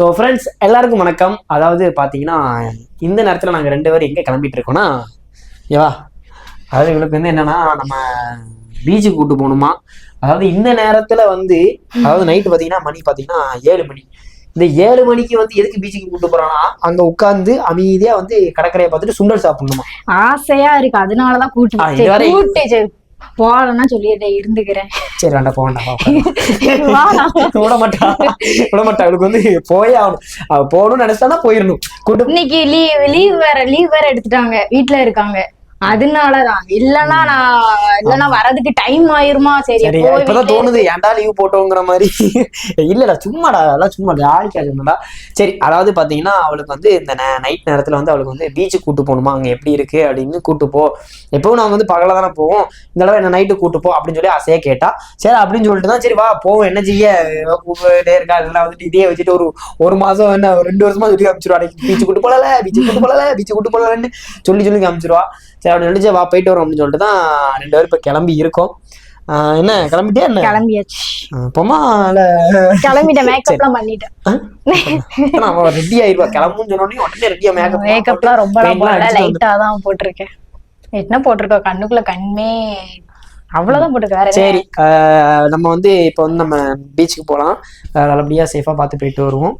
So friends எல்லாருக்கும் வணக்கம். அதாவது பார்த்தீங்கன்னா இந்த நேரத்தில் நாங்கள் ரெண்டு பேரும் எங்கே கிளம்பிட்டு இருக்கோம்னா ஏவா அதாவது இவளுக்கு வந்து என்னன்னா நம்ம பீச்சுக்கு கூட்டு போகணுமா? அதாவது இந்த நேரத்தில் வந்து அதாவது நைட்டு பார்த்தீங்கன்னா மணி பார்த்தீங்கன்னா ஏழு மணி. இந்த ஏழு மணிக்கு வந்து எதுக்கு பீச்சுக்கு கூட்டு போறான்னா அங்க உட்காந்து அமைதியா வந்து கடற்கரையை பார்த்துட்டு சுண்டல் சாப்பிடணுமா? ஆசையா இருக்கு. அதனாலதான் கூட்டு போகலன்னா சொல்லிட்டே இருந்துக்கிறேன். சரி வேண்டாம் போக வேண்டாம் வா, வா. உட்காரு. விட. மாட்டா விட மாட்டா அவளுக்கு வந்து போயே ஆகணும். அவ போகணும்னு நினைச்சாதான் போயிடணும். இன்னைக்கு லீவ் லீவ் வேற லீவ் வேற எடுத்துட்டாங்க. வீட்ல இருக்காங்க. அதனாலதான். இல்லன்னா நான் இல்லன்னா வரதுக்கு டைம் ஆயிருமா? சரி இப்பதான் தோணுது. ஏன்டா லீவ் போட்டோங்கிற மாதிரி. இல்லடா சும்மாடா அதெல்லாம் சும்மா ஜாலிக்கா சொன்னடா சரி அதாவது பாத்தீங்கன்னா அவளுக்கு வந்து இந்த நைட் நேரத்துல வந்து அவளுக்கு வந்து பீச்சுக்கு கூட்டு போகணுமா? அங்க எப்படி இருக்கு? அப்படின்னு கூட்டு போ. எப்பவும் நாங்க வந்து பகல தானே போவோம். இந்த தடவை என்ன நைட்டு கூட்டு போ அப்படின்னு சொல்லி ஆசையா கேட்டா. சரி அப்படின்னு சொல்லிட்டு தான் சரி வா போவோம். என்ன செய்ய? கூப்பிட்டே இருக்கா இதெல்லாம் வந்துட்டு இதே வச்சுட்டு ஒரு ஒரு மாசம் என்ன ரெண்டு வருஷமா சொல்லி காமிச்சிருவா. பீச்சு கூட்டு போகல பீச்சு கூட்டு போகல பீச்சு கூட்டு போகலன்னு சொல்லி சொல்லி காமிச்சிருவா. சரி அப்படி நினைச்சு வா போயிட்டு வரோம் அப்படின்னு சொல்லிட்டு தான் ரெண்டு பேரும் இப்ப கிளம்பி இருக்கோம். என்ன கிளம்பிட்டே என்ன? கிளம்பியாச்சு. ஆஹ் போமா இல்ல கிளம்பிட்டேன் மேக்கப் எல்லாம் பண்ணிட்டேன். அவன் ரெடி ஆயிருவா கிளம்புன்னு சொன்ன உடனே உடனே ரெடியா மேக்கப் மேக்கப்லாம் ரொம்ப லைட்டா தான் போட்டிருக்கேன். என்ன போட்டிருக்கோம் கண்ணுக்குள்ள கண்ணே அவ்வளவுதான் போட்டிருக்கேன் வேற சரி நம்ம வந்து இப்போ வந்து நம்ம பீச்சுக்கு போகலாம் நல்லபடியா சேஃபா பார்த்து போயிட்டு வருவோம்.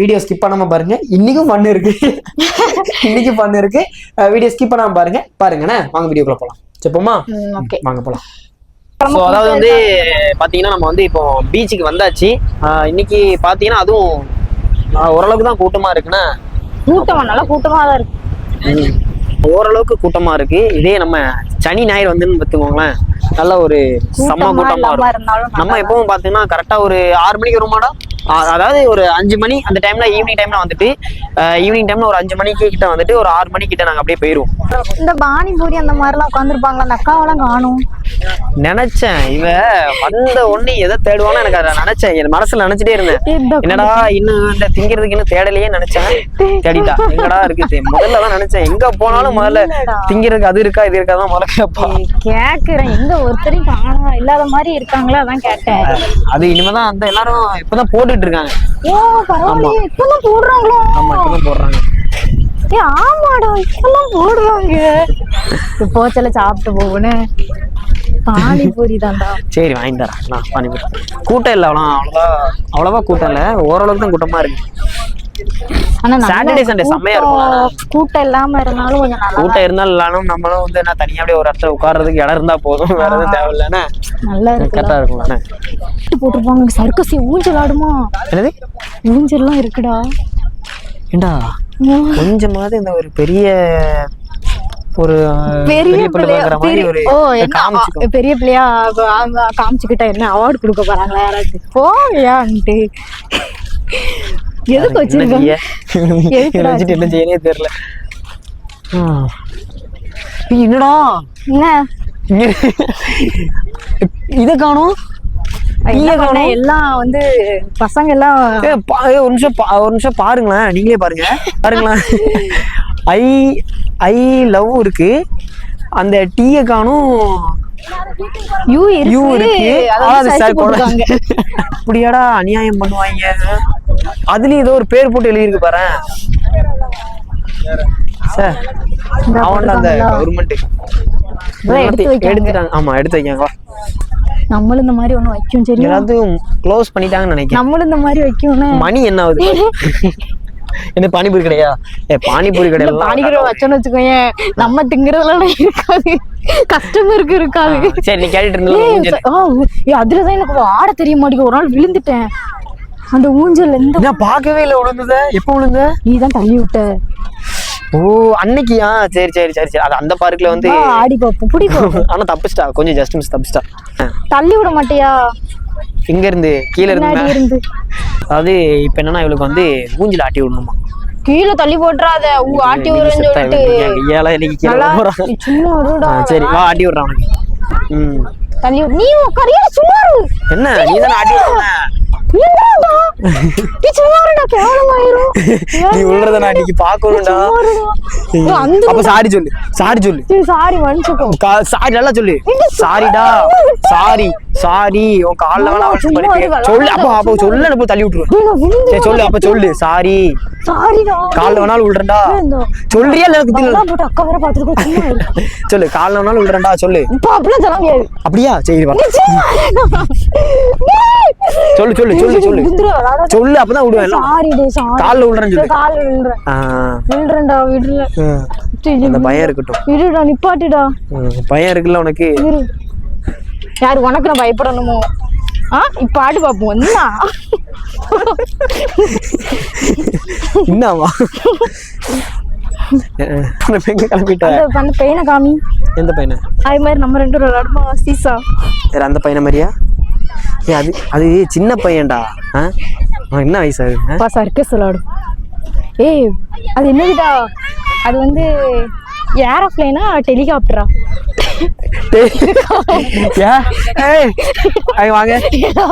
வீடியோ ஸ்கிப் பண்ணாம பாருங்க. இன்னைக்கும் பண்ணு இருக்கு. இன்னைக்கு பண்ணு இருக்கு. வீடியோ ஸ்கிப் பண்ணாம பாருங்க. பாருங்கண்ணே வாங்க வீடியோக்குள்ள போலாம். செப்போமா? ஓகே வாங்க போலாம். ஸோ அதாவது வந்து பார்த்தீங்கன்னா நம்ம வந்து இப்போ பீச்சுக்கு வந்தாச்சு. இன்னைக்கு பார்த்தீங்கன்னா அதுவும் ஓரளவுக்கு தான் கூட்டமா இருக்குண்ணே? கூட்டமா நல்லா கூட்டமா தான் இருக்கு ஓரளவுக்கு கூட்டமா இருக்கு. இதே நம்ம சனி ஞாயிறு வந்துன்னு பார்த்துக்கோங்களேன் நல்ல ஒரு செம்ம கூட்டமா இருக்கும். நம்ம எப்பவும் பார்த்தீங்கன்னா கரெக்டா ஒரு ஆறு மணிக்கு வருமாடா? அதாவது ஒரு அஞ்சு மணி அந்த டைம்ல ஈவினிங் டைம்ல வந்துட்டு ஈவினிங் டைம்ல ஒரு அஞ்சு மணிக்கு கிட்ட வந்துட்டு ஒரு ஆறு மணி கிட்ட நாங்க அப்படியே போயிருவோம். இந்த பானிபூரி அந்த மாதிரி எல்லாம் உட்காந்துருப்பாங்களா அந்த அக்காவெல்லாம் காணும். நினைச்சேன். இவ வந்த உடனே எதை தேடுவான்னு எனக்கு அதை நினைச்சேன். என் மனசுல நினைச்சிட்டே இருந்தேன். என்னடா இன்னும் இந்த திங்கிறதுக்கு இன்னும் தேடலையே நினைச்சேன். தேடிட்டா. எங்கடா இருக்கு முதல்ல தான் நினைச்சேன். எங்க போனாலும் முதல்ல. திங்கிறதுக்கு அது இருக்கா இது இருக்கா தான் முதல்ல கேட்பா. கேக்குறேன். எங்க ஒருத்தரையும் காணா இல்லாத மாதிரி இருக்காங்களா? அதான் கேட்டேன். அது இனிமேதான் அந்த எல்லாரும் இப்பதான் போட்டுட்டு இருக்காங்க ஓ பரவாயில்லையே. இப்பதான் போடுறாங்களோ? ஆமா இப்பதான் போடுறாங்க. ஏ ஆமாடா. இப்பெல்லாம் போடுறாங்க. இப்போ சில சாப்பிட்டு போகணும் பானிபூரி தான்டா சரி வாங்கி தரேன் நான் பானிபூரி. கூட்டம் இல்லை அவ்வளோ அவ்வளோவா அவ்வளோவா கூட்டம் இல்லை. ஓரளவுக்கு தான் கூட்டமா இருக்கு. Saturday, Sunday செம்மையா கூட்டம் கூட்டம் இல்லாம இருந்தாலும் கொஞ்சம் நல்லா கூட்டம் இருந்தாலும் இல்லைனாலும் நம்மளும் வந்து என்ன தனியா அப்படியே ஒரு இடத்துல உட்கார்றதுக்கு இடம் இருந்தா போதும். வேற எதுவும் தேவையில்லைண்ணே நல்லா இருக்கு கரெக்டா இருக்கும்லண்ணே போட்டிருப்பாங்க சர்க்கஸ் ஊஞ்சல் ஆடுமா? என்னது? ஊஞ்சல்லாம் இருக்குடா. ஏண்டா? கொஞ்சமாவது இந்த ஒரு பெரிய ஒரு பெரிய பிள்ளை பிள்ளையா பெரிய- பிள்ளையா காமிச்சுக்கிட்டா என்ன அவார்டு கொடுக்க போறாங்களா யாராச்சும் போயான்ட்டு எதுக்கு வச்சிருக்காங்க என்ன செய்யனே தெரியல. என்னடா? என்ன? இத காணோம். எல்லாம் வந்து பசங்க எல்லாம் ஒரு நிமிஷம் ஒரு நிமிஷம் பாருங்களேன். நீங்களே பாருங்க. பாருங்களேன். ஐ ஐ லவ் இருக்கு. அந்த டீயை காணும் யூ யூ இருக்கு. இருக்கு அதை ஆ, வந்து அது search சார் போட- போட்டிருக்காங்க. அப்படியாடா அநியாயம் பண்ணுவாங்க. அதுலயும் ஏதோ ஒரு பேர் போட்டு எழுதியிருக்கு பாரு. சார் அவன் அந்த? கவர்மெண்ட். எடுத்துட்டாங்க. ஆமா எடுத்து வைக்காங்க. நம்மளும் இந்த மாதிரி ஒண்ணு வைக்கும் சரியா? எல்லாத்தையும் க்ளோஸ் பண்ணிட்டாங்கன்னு நினைக்கிறேன். நம்மளும் இந்த மாதிரி வைக்கும்னு மணி என்ன ஆகுது? என்ன பானிபூரி கடையா? ஏ பானிபூரி கடையில பானிக்கிற வச்சோன்னு வச்சுக்கோங்க நம்ம திங்கிறதுலாம் இருக்காது. கஸ்டமருக்கு இருக்காது. சரி நீ கேட்டுட்டு ஆ, ஏய், அதுலதான் எனக்கு ஆட தெரிய மாட்டேங்குது. ஒரு நாள் விழுந்துட்டேன். அந்த ஊஞ்சல் எந்த நான் பார்க்கவே இல்லை விழுந்தத எப்போ விழுந்த நீ தான் தள்ளி விட்ட. ஓ அன்னைக்கியா சரி சரி சரி சரி. அது அந்த பார்க்ல வந்து ஆடி பாப்போம். பிடிக்கும் ஆனா தப்பிச்சிட்டா. கொஞ்சம் ஜஸ்ட் மிஸ் தப்பிச்சிட்டா தள்ளி விட மாட்டியா? இங்க இருந்து கீழ இருந்து. அதாவது இப்ப என்னன்னா இவளுக்கு வந்து ஊஞ்சல் ஆட்டி விடணுமா? கீழே தள்ளி போட்டுறாத. ஆட்டி விடுறேன்னு சொல்லிட்டு. கையால இன்னைக்கு கீழே போறான் சரி வா ஆட்டி விடுறான் ம். தள்ளி. நீ உட்காரியா சும்மா. என்ன? நீ தானே ஆட்டி நீ விழுறத நான் இன்னைக்கு அந்த அப்ப சாரி சொல்லு சாரி சொல்லு. சாரி மன்னிச்சுக்கோ. சாரி நல்லா சொல்லு. சாரிடா. சாரி. சாரி உன் கால்ல வேணா சொல்லு. அப்ப. அப்ப சொல்லு எனக்கு தள்ளி விட்டுருவேன் சரி சொல்லு அப்ப சொல்லு. சாரி சாரிடா கால்ல வேணாலும் விழுறேன்டா. இந்த சொல்றியா இல்ல எனக்கு அக்கா வேற. சொல்லு கால்ல வேணாலும் விழுறேன்டா சொல்லு. அப்படியா? சரி. சொல்லு சொல்லு சொல்லு சொல்லு. சொல்லு அப்பதான் விடுவேன். கால்ல விழுறேன்னு சொல்லு. கால்ல விழுறேன்டா விடுல. அந்த பயம் இருக்கட்டும். நிப்பாட்டுடா. பயம் இருக்குல்ல உனக்கு? யார் உனக்கு நான் பயப்படணுமோ? ஆ? இப்ப ஆடு பாப்போம். என்ன என்னவா அந்த பையனை காமி. எந்த பையனை? அது மாதிரி நம்ம ரெண்டு பேரும் விளாடுமா சீசா? வேற அந்த பையனை மாதிரியா? ஏ அது அது சின்ன பையன்டா. என்ன வயசு ஆ? அப்பா சர்க்கஸ் விளாடும் ஏய் அது என்னதுடா? அது வந்து ஏரோப்ளைனா டெலிகாப்டரா வாங்க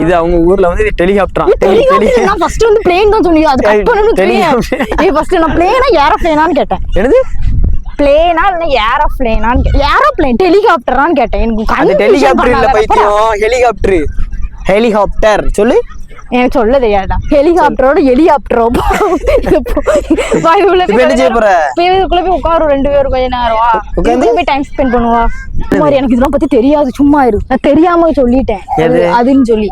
இது அவங்க ஊர்ல வந்து டெலிகாப்டரா? டெலி டெலி. நான் ஃபர்ஸ்ட் வந்து பிளேன் தான் சொன்னீங்க அது கட் telegraph. ஏய் ஃபர்ஸ்ட் நான் பிளேனா ஏரோப்ளைனான்னு கேட்டேன். என்னது? பிளேனா இல்ல ஏரோப்ளைனான்னு ஏரோப்ளைன் டெலிகாப்டரான்னு கேட்டேன். எனக்கு டெலிகாப்டர் இல்ல. பைத்தியம் ஹெலிகாப்டர் ஹெலிகாப்டர் சொல்லு. எனக்கு சொல்ல தெரியாதா ஹெலிகாப்டரோட போற? இதுக்குள்ள போய் உட்காரும் ரெண்டு பேரும் கொஞ்ச நேரம். போய் டைம் ஸ்பெண்ட் பண்ணுவா. மாதிரி எனக்கு இதெல்லாம் பத்தி தெரியாது. சும்மா இரு. நான் தெரியாம சொல்லிட்டேன். அதுன்னு சொல்லி.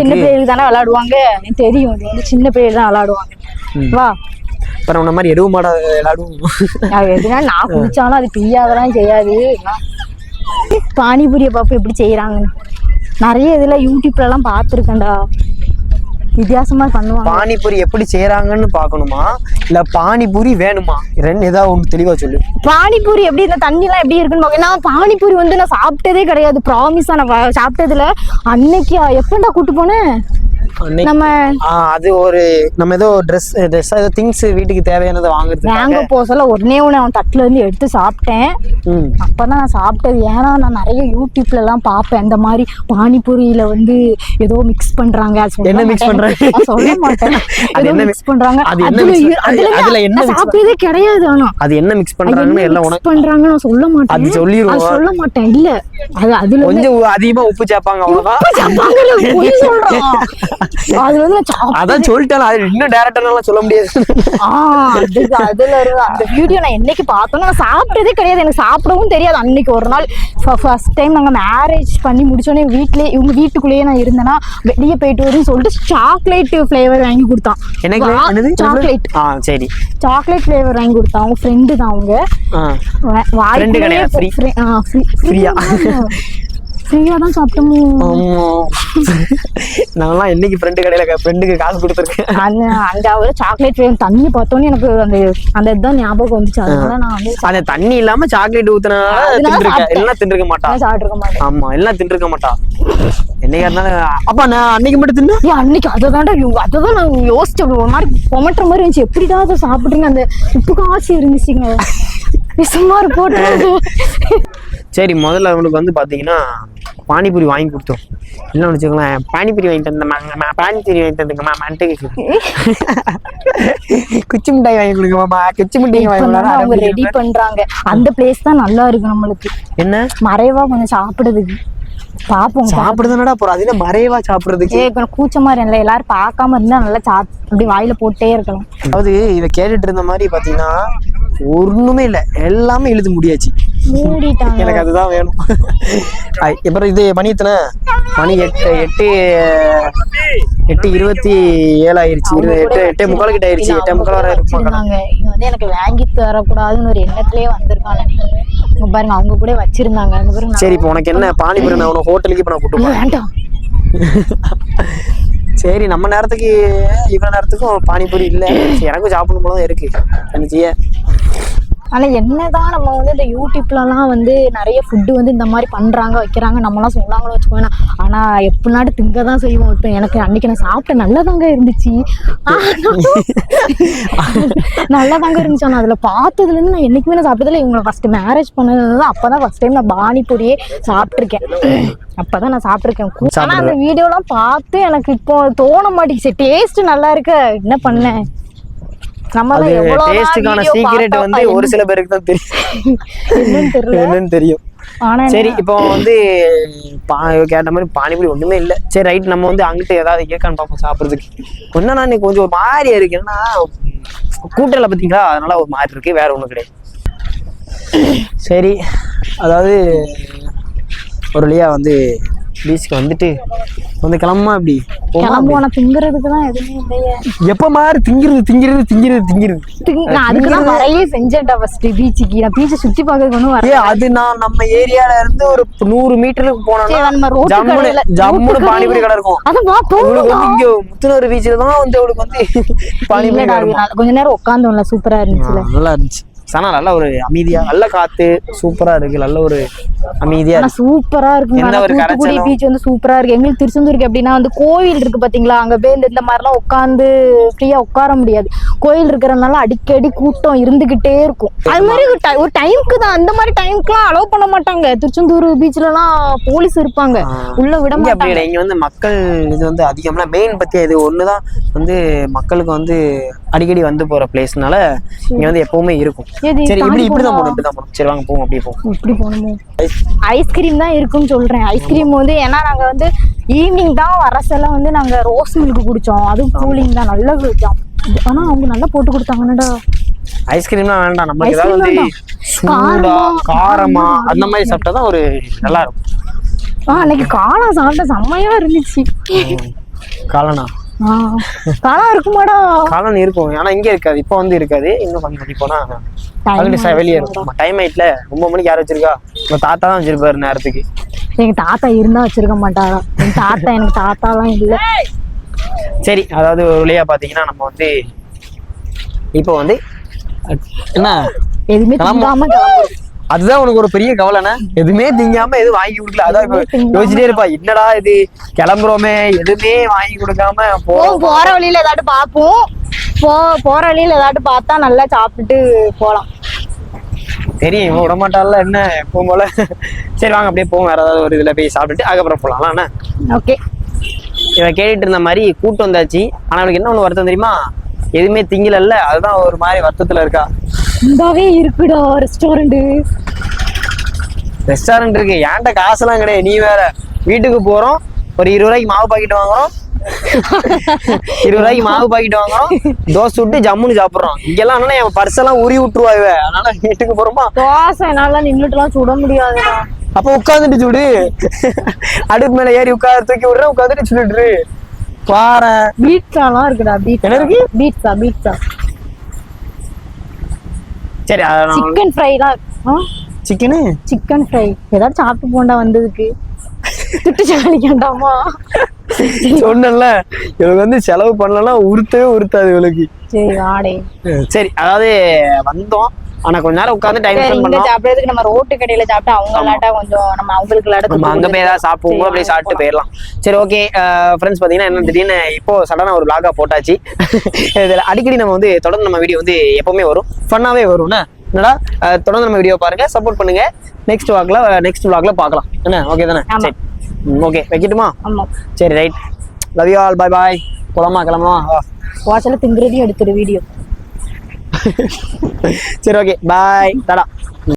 சின்ன பிள்ளைகளுக்கு தானே விளையாடுவாங்க தெரியும். இது வந்து சின்ன பிள்ளைகள் தான் விளையாடுவாங்க வா. அப்புறம் உன்ன மாதிரி எருவு மாடா விளையாடுவோம் எதுனா நான் குடிச்சாலும் அது பிய்யாதெல்லாம் செய்யாது. பானிபூரியை பாப்போம் எப்படி செய்யறாங்கன்னு நிறைய இதுல யூடியூப்ல எல்லாம் பார்த்துருக்கேன்டா. வித்தியாசமா பண்ணுவாங்க. பானிபூரி எப்படி செய்யறாங்கன்னு பார்க்கணுமா? இல்ல பானிபூரி வேணுமா? ரெண்டு ஏதாவது ஒன்று தெளிவா சொல்லு. பானிபூரி எப்படி இந்த தண்ணி எல்லாம் எப்படி இருக்குன்னு பாக்க நான் பானிபூரி வந்து நான் சாப்பிட்டதே கிடையாது. ப்ராமிஸா நான் சாப்பிட்டதுல அன்னைக்கு எப்பண்டா கூட்டு போனேன்? நம்ம அது ஒரு நம்ம ஏதோ ட்ரெஸ் ட்ரெஸ் ஏதோ திங்ஸ் வீட்டுக்கு தேவையானதை வாங்குறது வாங்க போக சொல்ல உடனே உடனே அவன் தட்டுல இருந்து எடுத்து சாப்பிட்டேன். அப்பதான் நான் சாப்பிட்டது. ஏன்னா நான் நிறைய யூடியூப்ல எல்லாம் பார்ப்பேன். அந்த மாதிரி பானிபூரியில வந்து ஏதோ மிக்ஸ் பண்றாங்க. என்ன மாட்டேன். பண்றாங்க? சொல்ல மாட்டேன். ஏதோ என்ன மிக்ஸ் பண்றாங்க. அதுல என்ன சாப்பிட்டதே கிடையாது ஆனா. அது என்ன மிக்ஸ் பண்றாங்கன்னு எல்லாம் உனக்கு பண்றாங்க நான் சொல்ல மாட்டேன். அது சொல்லிருவோம். அது சொல்ல மாட்டேன். இல்ல. அது அதுல கொஞ்சம் அதிகமா உப்பு சேர்ப்பாங்க அவ்வளவுதான். அதுல வந்து அதான் சொல்லிட்டேன் அது இன்னும் டேரக்டர்னால சொல்ல முடியாது. அது அதுல அந்த வீடியோ நான் என்னைக்கு பார்த்தோன்னா நான் சாப்பிட்டதே கிடையாது. எனக்கு சாப்பிடவும் தெரியாது. அன்னைக்கு ஒரு நாள் ஃபர்ஸ்ட் டைம் நாங்க மேரேஜ் பண்ணி முடிச்சோடனே வீட்லயே இவங்க வீட்டுக்குள்ளேயே நான் இருந்தேன்னா வெளியே போயிட்டு வரும்னு சொல்லிட்டு சாக்லேட் ஃப்ளேவர் வாங்கி கொடுத்தான். எனக்கு சாக்லேட் ஆ சரி. சாக்லேட் ஃப்ளேவர் வாங்கி கொடுத்தான். அவங்க ஃப்ரெண்டு தான் அவங்க. ஆ. வா- ஃப்ரீயா தான் சாப்பிட்டோமோ? ஆமா. நான்லாம் என்னைக்கு ஃப்ரெண்டு கடையில ஃப்ரெண்டுக்கு காசு கொடுத்துருக்கேன். அந்த அந்த ஒரு சாக்லேட் ஃப்ளேவர் தண்ணி பார்த்தோன்னே எனக்கு அந்த அந்த இதுதான் ஞாபகம் வந்துச்சு. அதனால நான் வந்து அந்த தண்ணி இல்லாம சாக்லேட் ஊத்துனால தின்றுக்க சாப்பிட்டேன். எல்லாம் தின்றுக்க மாட்டா. சாப்பிட்டுருக்க மாட்டேன். ஆமா எல்லாம் தின்றுக்க மாட்டா. என்னைக்கா இருந்தாலும் அப்பா நான் அன்னைக்கு மட்டும் தின்னு? அன்னைக்கு அதை தாண்டா அதை தான் நான் யோசிச்சேன். ஒரு மாதிரி கொமட்டுற மாதிரி இருந்துச்சு. எப்படிடா அதை சாப்பிட்றீங்க? அந்த உப்பு காசு இருந்துச்சுங்க. சுமார் போட்டு சரி முதல்ல அவனுக்கு வந்து பாத்தீங்கன்னா பானிபூரி வாங்கி கொடுத்தோம். இல்லை வச்சுக்கோங்களேன் பானிபூரி வாங்கிட்டு வந்தேம்மா பானிபூரி வாங்கிட்டு வந்துங்கம்மா மண்ட்டு குச்சி மிட்டாய் வாங்கி கொடுங்கம்மா குச்சி மிட்டாய் வாங்கி. அவங்க ரெடி பண்றாங்க. அந்த பிளேஸ் தான் நல்லா இருக்கு நம்மளுக்கு. என்ன? மறைவா கொஞ்சம் சாப்பிடுறதுக்கு. பாப்போம். சாப்பிடுறதுனடா போறோம். அது மறைவா சாப்பிடுறதுக்கு? ஏ கூச்சமா இல்லை எல்லாரும் பார்க்காம இருந்தா நல்லா சாப் அப்படி வாயில போட்டே இருக்கலாம். அதாவது இதை கேட்டுட்டு இருந்த மாதிரி பாத்தீங்கன்னா ஒண்ணுமே இல்ல. எல்லாமே இழுத்து முடியாச்சு. மூடிட்டாங்க. எனக்கு அதுதான் வேணும். அப்புறம் இது மணி எத்தனை? மணி எட்டு எட்டு எட்டு இருபத்தி ஏழு ஆயிருச்சு இருபது எட்டு எட்டே முக்கால் கிட்ட ஆயிருச்சு. எட்டே முக்கால் வரை வச்சிருந்தாங்க. இவன் வந்து எனக்கு வாங்கி தரக்கூடாதுன்னு ஒரு எண்ணத்திலே வந்திருக்கான் நினைக்கிறேன் இங்க பாருங்க அவங்க கூட வச்சிருந்தாங்க. பாருங்க சரி இப்போ உனக்கு என்ன? பானிபூரி நான் உனக்கு ஹோட்டலுக்கு இப்போ நான் கூட்டு வேண்டாம். சரி நம்ம நேரத்துக்கு இவ்வளவு நேரத்துக்கும் பானிபூரி இல்ல. எனக்கும் சாப்பிடணும் போல தான் இருக்கு. என்ன செய்ய? ஆனா என்னதான் நம்ம வந்து இந்த யூடியூப்லலாம் வந்து நிறைய ஃபுட்டு வந்து இந்த மாதிரி பண்றாங்க வைக்கிறாங்க நம்மலாம் சொன்னாங்களோ வச்சுக்கோங்க ஆனா எப்படினாட்டு திங்க தான் செய்வோம். இப்போ எனக்கு அன்னைக்கு நான் சாப்பிட்ட நல்லதாங்க இருந்துச்சு. நல்லதாங்க இருந்துச்சு. ஆனா அதுல பார்த்ததுல இருந்து நான் என்னைக்குமே நான் சாப்பிட்டதில்ல. இவங்க ஃபர்ஸ்ட் மேரேஜ் பண்ணது அப்பதான் ஃபர்ஸ்ட் டைம் நான் பானிபூரியே சாப்பிட்ருக்கேன் அப்பதான் நான் சாப்பிட்ருக்கேன் ஆனா அந்த வீடியோலாம் பார்த்து எனக்கு இப்போ தோண மாட்டேங்குது. டேஸ்ட் நல்லா இருக்கு. என்ன பண்ணேன் அது டேஸ்ட்டுக்கான சீக்ரெட் வந்து ஒரு சில பேருக்கு தான் தெரியும். என்னன்னு தெரியும். சரி இப்போ வந்து பா கேட்ட மாதிரி பானிபூரி ஒண்ணுமே இல்லை. சரி ரைட் நம்ம வந்து அங்கிட்டு ஏதாவது கேட்கான்னு பார்ப்போம் சாப்பிட்றதுக்கு. ஒன்னா இன்னைக்கு கொஞ்சம் ஒரு மாதிரியா இருக்கு. ஏன்னா கூட்டல பார்த்தீங்களா? அதனால ஒரு மாதிரி இருக்கு வேற ஒன்றும் கிடையாது. சரி அதாவது ஒரு வழியா வந்து பீச்சுக்கு வந்துட்டு வந்து கிளம்புமா அப்படி? கிளம்புவோம் திங்குறதுக்கு தான் எதுவுமே இல்லையே. எப்ப மாதிரி திங்கிறது திங்கிறது திங்கிறது திங்கிறது? திங்க- நான் அதுக்கு தான் வரையே செஞ்சேன்டா ஃபர்ஸ்ட் பீச்சுக்கு நான் பீச்சை சுத்தி பார்க்கறதுக்கு ஒன்றும் வரல. அது நான் நம்ம ஏரியால இருந்து ஒரு நூறு மீட்டருக்கு போனோம்னா நம்ம ரோட்டு ஜம்முனு ஜம்முனு பானிபூரி கடை இருக்கும். அதான் வா வந்து இங்க முத்துனூர் பீச்சில் தான் வந்து அவளுக்கு வந்து பானிபூரி கொஞ்ச நேரம் உட்காந்தோம்ல சூப்பரா இருந்துச்சுல. நல்லா இருந்துச்சு. ஆனா நல்ல ஒரு அமைதியா நல்ல காத்து சூப்பரா இருக்கு. நல்ல ஒரு அமைதியா இருக்கு. சூப்பரா கரைச்சலும். பீச் வந்து சூப்பரா இருக்கு. எங்களுக்கு திருச்செந்தூருக்கு எப்படின்னா வந்து கோவில் இருக்கு பாத்தீங்களா? அங்க போய் இந்த இந்த மாதிரிலாம் உட்காந்து ஃப்ரீயா உட்கார முடியாது. கோயில் இருக்கிறதுனால அடிக்கடி கூட்டம் இருந்துகிட்டே இருக்கும். அது மாதிரி ஒரு டைம்க்கு தான். அந்த மாதிரி டைம்க்குலாம் அலோவ் பண்ண மாட்டாங்க. திருச்செந்தூர் பீச்லலாம் போலீஸ் இருப்பாங்க. உள்ள விட மாட்டாங்க. இங்க வந்து மக்கள் இது வந்து அதிகம்னா மெயின் பத்தி இது ஒண்ணுதான். வந்து மக்களுக்கு வந்து அடிக்கடி வந்து போற பிளேஸ்னால இங்க வந்து எப்பவுமே இருக்கும். சரி இப்படி தாண்டி இப்படிதான் போனா- போகணும். இப்படிதான் போகணும். சரி வாங்க போவோம். அப்படியே போவோம். இப்படி போகணுமோ. ஐஸ்கிரீம் தான் இருக்குன்னு சொல்றேன். ஐஸ்கிரீம் வந்து ஏன்னா நாங்க வந்து ஈவினிங் தான் வரசல வந்து நாங்க ரோஸ் மில்க் குடிச்சோம். அதுவும் கூலிங் தான். நல்லா குடிச்சோம் ஆனா அவங்க நல்லா போட்டு கொடுத்தாங்கன்னடா ஐஸ்கிரீம்லாம் வேண்டாம் cream ஏதாவது வந்து. சூடா காரமா, காரமா அந்த மாதிரி சாப்பிட்டா தான் ஒரு நல்லா இருக்கும். ஆ அன்னைக்கு காளான் சாப்பிட்ட செம்மையா இருந்துச்சு. காலனா ஆ காளான் இருக்குமாடா. காளான் இருக்கும் ஆனா இங்க இருக்காது இப்போ வந்து இருக்காது. இன்னும் கொஞ்சம் தள்ளி போனா ச- வெளியே இருக்கும் டைம் ஆயிட்டுல ஒன்பது மணிக்கு யார் வச்சிருக்கா? உங்க தாத்தா தான் வச்சிருப்பாரு நேரத்துக்கு. எங்க தாத்தா இருந்தா வச்சிருக்க மாட்டாரா. என் தாத்தா எனக்கு தாத்தாலாம் இல்ல. சரி அதாவது ஒரு வழியா பாத்தீங்கன்னா நம்ம வந்து இப்போ வந்து என்ன? எதுவுமே கிளம்பு. திங்காம கிளம்புறோம் அதுதான் உனக்கு ஒரு பெரிய கவலைண்ணே. எதுவுமே திங்காம எதுவும் வாங்கி கொடுக்கல. அதான் யோசிச்சிட்டே இருப்பா என்னடா இது? கிளம்புறோமே. எதுவுமே வாங்கி கொடுக்காம போ போ போற வழியில ஏதாட்டு பார்ப்போம் போ போற வழியில ஏதாட்டு பார்த்தா நல்லா சாப்பிட்டுட்டு போலாம். தெரியும் இவன் விட மாட்டான்ல என்ன? எப்பவும் போல சரி வாங்க அப்படியே போவோம். வேற ஏதாவது ஒரு இதுல போய் சாப்பிட்டுட்டு அதுக்கப்புறம் போலாம் ஓகே. இவன் கேட்டுட்டு இருந்த மாதிரி கூட்டம் வந்தாச்சு. ஆனா அவனுக்கு என்ன ஒண்ணு வருத்தம் தெரியுமா? எதுவுமே திங்கலல்ல. அதுதான் ஒரு மாதிரி வருத்தத்துல இருக்கா. இந்தாவே இருக்குடா ரெஸ்டாரண்ட் ரெஸ்டாரண்ட் இருக்கு. ஏன்ட்ட காசெல்லாம் கிடையாது. நீ வேற வீட்டுக்கு போறோம். ஒரு இருபது ரூபாய்க்கு மாவு பாக்கெட் வாங்குறோம். இருபது ரூபாய்க்கு மாவு பாக்கெட் வாங்குறோம். தோசை விட்டு ஜம்முன்னு சாப்பிடுறோம். இங்கெல்லாம் என்னன்னா என் பர்செல்லாம் உரி விட்டுருவா இவ அதனால வீட்டுக்கு போறோமா? தோசை என்னால நின்றுட்டுலாம் சுட முடியாதுடா. அப்ப உட்காந்துட்டு சுடு. அடுப்பு மேல ஏறி உட்காந்து தூக்கி விடுறேன் உட்காந்துட்டு சுட்டுரு. பாறேன் பீட்சாலாம் இருக்குடா என்ன இருக்கு? பீட்சா பீட்சா சரி சிக்கன் ஃப்ரைலாம் சிக்கனு சிக்கன் ஃப்ரை ஏதாச்சும் சாப்பிட்டு போண்டா வந்ததுக்கு. திட்டு சாலிக்காண்டாமா சொன்னேன்ல இவளுக்கு வந்து செலவு பண்ணலன்னா உறுத்தவே உறுத்தாது இவளுக்கு. சரி வாடே. சரி அதாவது வந்தோம். ஆனா கொஞ்ச நேரம் உட்காந்து டைம் ஸ்பெண்ட் பண்ணோம் சாப்பிடறதுக்கு நம்ம ரோட்டு கடையில சாப்பிட்டா அவங்க இல்லாட்டா கொஞ்சம் நம்ம அவங்களுக்கு இல்லாட்ட நம்ம அங்க போய் ஏதாவது சாப்பிடுவோம் அப்படியே சாப்பிட்டு போயிடலாம். சரி ஓகே ஃப்ரெண்ட்ஸ் பாத்தீங்கன்னா என்ன திடீர்னு இப்போ சடனா ஒரு லாகா போட்டாச்சு. இதுல அடிக்கடி நம்ம வந்து தொடர்ந்து நம்ம வீடியோ வந்து எப்பவுமே வரும். ஃபன்னாவே வரும்னா என்னடா? தொடர்ந்து நம்ம வீடியோ பாருங்க சப்போர்ட் பண்ணுங்க. நெக்ஸ்ட் வாக்ல நெக்ஸ்ட் vlogல பார்க்கலாம். என்ன? ஓகே தானே. சரி. ஓகே வைக்கட்டுமா? சரி right love you all bye bye போலாமா? கிளம்பலாம் வா. வாட்ஸ்அப்ல திங்குறதையும் எடுத்துரு வீடியோ சரி ஓகே பாய் தடா.